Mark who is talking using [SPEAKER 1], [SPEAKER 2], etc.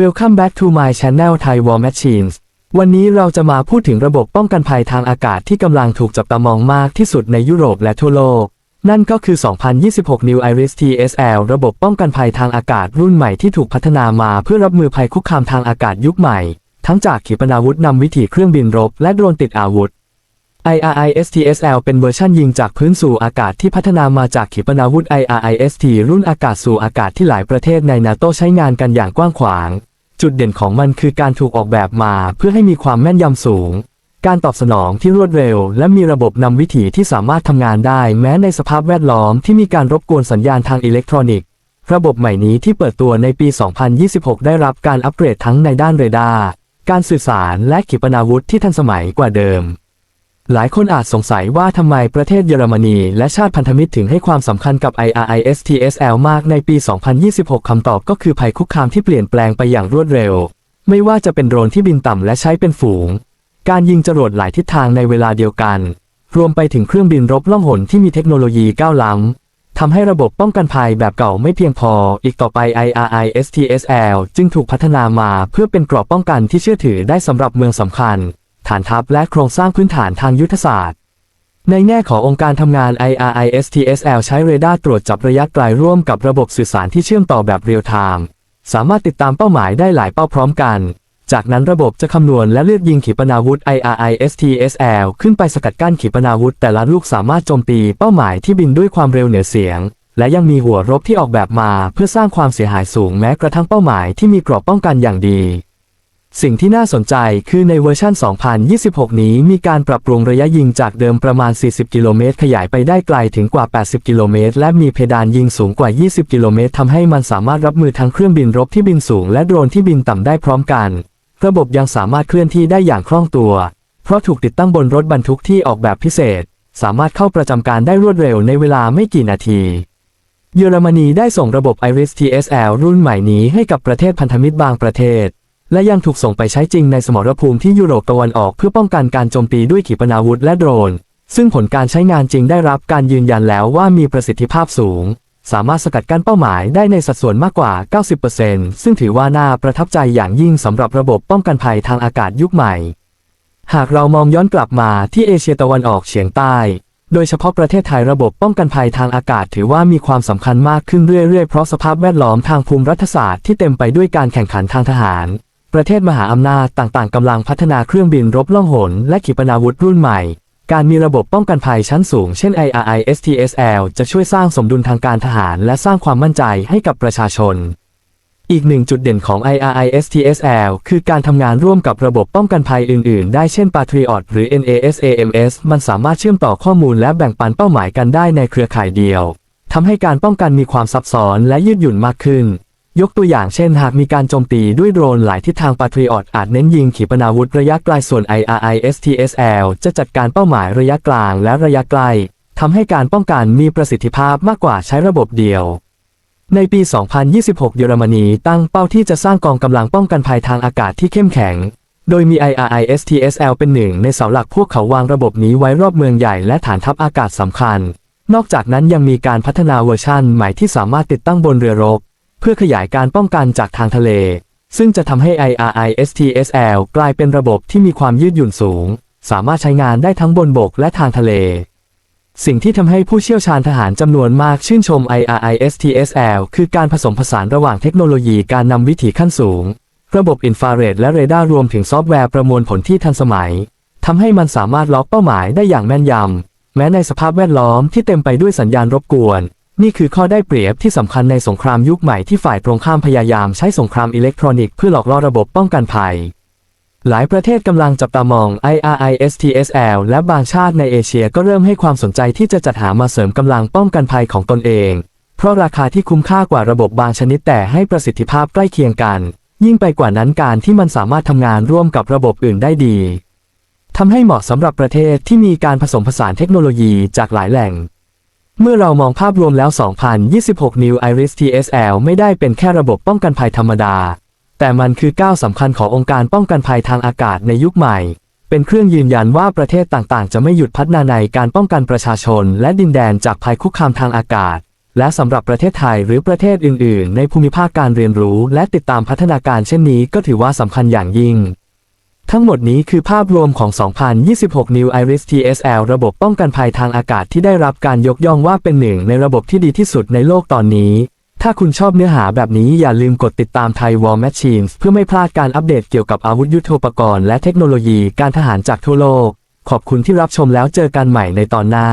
[SPEAKER 1] Welcome back to my channel Thai War Machines วันนี้เราจะมาพูดถึงระบบป้องกันภัยทางอากาศที่กำลังถูกจับตามองมากที่สุดในยุโรปและทั่วโลก นั่นก็คือ 2026 New Iris TSL ระบบป้องกันภัยทางอากาศรุ่นใหม่ที่ถูกพัฒนามาเพื่อรับมือภัยคุกคามทางอากาศยุคใหม่ ทั้งจากขีปนาวุธนำวิถีเครื่องบินรบและโดรนติดอาวุธ IRISTSL เป็นเวอร์ชันยิงจากพื้นสู่อากาศที่พัฒนามาจากขีปนาวุธ IRIST รุ่นอากาศสู่อากาศที่หลายประเทศในนาโตใช้งานกันอย่างกว้างขวาง จุดเด่นของมันคือการถูกออกแบบมาเพื่อให้มีความแม่นยำสูง การตอบสนองที่รวดเร็ว และมีระบบนำวิถีที่สามารถทำงานได้แม้ในสภาพแวดล้อมที่มีการรบกวนสัญญาณทางอิเล็กทรอนิกส์ ระบบใหม่นี้ที่เปิดตัวในปี 2026 ได้รับการอัปเกรดทั้งในด้านเรดาร์ การสื่อสารและขีปนาวุธที่ทันสมัยกว่าเดิม หลายคนอาจสงสัยว่าทำไมประเทศเยอรมนีและชาติพันธมิตรถึงให้ความสำคัญกับ IRISTSL มากในปี 2026 คำตอบก็คือภัยคุกคามที่เปลี่ยนแปลงไปอย่างรวดเร็ว ไม่ว่าจะเป็นโดรนที่บินต่ำและใช้เป็นฝูง การยิงจรวดหลายทิศทางในเวลาเดียวกัน รวมไปถึงเครื่องบินรบล่องหนที่มีเทคโนโลยีก้าวล้ำทำให้ระบบป้องกันภัยแบบเก่าไม่เพียงพอ อีกต่อไป IRISTSL จึงถูกพัฒนามาเพื่อเป็นกรอบป้องกันที่เชื่อถือได้สำหรับเมืองสำคัญ ฐานทัพและโครงสร้างพื้นฐานทางยุทธศาสตร์ ในแง่ขององค์การทำงาน IRISTSL ใช้เรดาร์ตรวจจับระยะไกลร่วมกับระบบสื่อสารที่เชื่อมต่อแบบเรียลไทม์สามารถติดตามเป้าหมายได้หลายเป้าพร้อมกัน จากนั้นระบบจะคำนวณและเลือกยิงขีปนาวุธ IRISTSL ขึ้นไปสกัดกั้นขีปนาวุธแต่ละลูกสามารถโจมตีเป้าหมายที่บินด้วยความเร็วเหนือเสียง และยังมีหัวรบที่ออกแบบมาเพื่อสร้างความเสียหายสูงแม้กระทั่งเป้าหมายที่มีกรอบป้องกันอย่างดี สิ่งที่น่าสนใจคือในเวอร์ชัน 2026 นี้มีการปรับปรุงระยะยิงจากเดิมประมาณ 40 กิโลเมตร ขยายไปได้ไกลถึงกว่า 80 กิโลเมตร และมีเพดานยิงสูงกว่า 20 กิโลเมตรทำให้มันสามารถรับมือทั้งเครื่องบินรบที่บินสูงและโดรนที่บินต่ำได้พร้อมกัน ระบบยังสามารถเคลื่อนที่ได้อย่างคล่องตัว เพราะถูกติดตั้งบนรถบรรทุกที่ออกแบบพิเศษ สามารถเข้าประจำการได้รวดเร็วในเวลาไม่กี่นาทีเยอรมนีได้ส่งระบบ Iris TSL รุ่นใหม่นี้ให้กับประเทศพันธมิตรบางประเทศ และยังถูกส่งไปใช้จริงในสมรภูมิที่ยุโรปตะวันออกเพื่อป้องกันการโจมตีด้วยขีปนาวุธและโดรน ซึ่งผลการใช้งานจริงได้รับการยืนยันแล้วว่ามีประสิทธิภาพสูง สามารถสกัดกั้นเป้าหมายได้ในสัดส่วนมากกว่า 90%ซึ่งถือว่าน่าประทับใจอย่างยิ่งสำหรับระบบป้องกันภัยทางอากาศยุคใหม่ หากเรามองย้อนกลับมาที่เอเชียตะวันออกเฉียงใต้ โดยเฉพาะประเทศไทยระบบป้องกันภัยทางอากาศถือว่ามีความสำคัญมากขึ้นเรื่อยๆ เพราะสภาพแวดล้อมทางภูมิรัฐศาสตร์ที่เต็มไปด้วยการแข่งขันทางทหาร ประเทศมหาอำนาจต่างๆกำลังพัฒนาเครื่องบินรบล่องหน และขีปนาวุธรุ่นใหม่ การมีระบบป้องกันภัยชั้นสูงเช่น IRISTSL จะช่วยสร้างสมดุลทางการทหาร และสร้างความมั่นใจให้กับประชาชน อีกหนึ่งจุดเด่นของ IRISTSL คือการทำงานร่วมกับระบบป้องกันภัยอื่น ๆ ได้เช่น Patriot หรือ NASAMS มันสามารถเชื่อมต่อข้อมูลและแบ่งปันเป้าหมายกันได้ในเครือข่ายเดียวทำให้การป้องกันมีความซับซ้อนและยืดหยุ่นมากขึ้น ยกตัวอย่างเช่นหากมีการโจมตีด้วยโดรนหลายทิศทาง Patriot อาจเน้นยิงขีปนาวุธระยะไกลส่วน IRISTSL จะจัดการเป้าหมายระยะกลางและระยะไกลทำให้การป้องกันมีประสิทธิภาพมากกว่าใช้ระบบเดียว ในปี 2026 เยอรมนีตั้งเป้าที่จะสร้างกองกำลังป้องกันภัยทางอากาศที่เข้มแข็ง โดยมี IRISTSL เป็นหนึ่งในเสาหลักพวกเขาวางระบบนี้ไว้รอบเมืองใหญ่และฐานทัพอากาศสำคัญ นอกจากนั้นยังมีการพัฒนาเวอร์ชันใหม่ที่สามารถติดตั้งบนเรือรบ พื่อขยายการป้องกันจากทางทะเล ซึ่งจะทำให้ IRISTSL กลายเป็นระบบที่มีความยืดหยุ่นสูง สามารถใช้งานได้ทั้งบนบกและทางทะเล สิ่งที่ทำให้ผู้เชี่ยวชาญทหารจำนวนมากชื่นชม IRISTSL คือการผสมผสานระหว่างเทคโนโลยีการนำวิถีขั้นสูง ระบบอินฟราเรดและเรดาร์รวมถึงซอฟต์แวร์ประมวลผลที่ทันสมัยทำให้มันสามารถล็อกเป้าหมายได้อย่างแม่นยำแม้ในสภาพแวดล้อมที่เต็มไปด้วยสัญญาณรบกวน นี่คือข้อได้เปรียบที่สำคัญในสงครามยุคใหม่ที่ฝ่ายตรงข้ามพยายามใช้สงครามอิเล็กทรอนิกส์เพื่อหลอกล่อระบบป้องกันภัย หลายประเทศกำลังจับตามอง IRISTSL และบางชาติในเอเชียก็เริ่มให้ความสนใจที่จะจัดหามาเสริมกำลังป้องกันภัยของตนเอง เพราะราคาที่คุ้มค่ากว่าระบบบางชนิดแต่ให้ประสิทธิภาพใกล้เคียงกัน ยิ่งไปกว่านั้นการที่มันสามารถทำงานร่วมกับระบบอื่นได้ดีทำให้เหมาะสำหรับประเทศที่มีการผสมผสานเทคโนโลยีจากหลายแหล่ง เมื่อเรามองภาพรวมแล้ว 2026 New Iris TSL ไม่ได้เป็นแค่ระบบป้องกันภัยธรรมดา แต่มันคือก้าวสำคัญขององค์การป้องกันภัยทางอากาศในยุคใหม่ เป็นเครื่องยืนยันว่าประเทศต่างๆ จะไม่หยุดพัฒนาในการป้องกันประชาชน และดินแดนจากภัยคุกคามทางอากาศ และสำหรับประเทศไทยหรือประเทศอื่น ๆ ในภูมิภาคการเรียนรู้ และติดตามพัฒนาการเช่นนี้ก็ถือว่าสำคัญอย่างยิ่ง ทั้งหมดนี้คือภาพรวมของ 2026 New Iris TSL ระบบป้องกันภัยทางอากาศที่ได้รับการยกย่องว่าเป็นหนึ่งในระบบที่ดีที่สุดในโลกตอนนี้ ถ้าคุณชอบเนื้อหาแบบนี้อย่าลืมกดติดตามไทย War Machines เพื่อไม่พลาดการอัปเดตเกี่ยวกับอาวุธยุทโธปกรณ์และเทคโนโลยีการทหารจากทั่วโลก ขอบคุณที่รับชมแล้วเจอกันใหม่ในตอนหน้า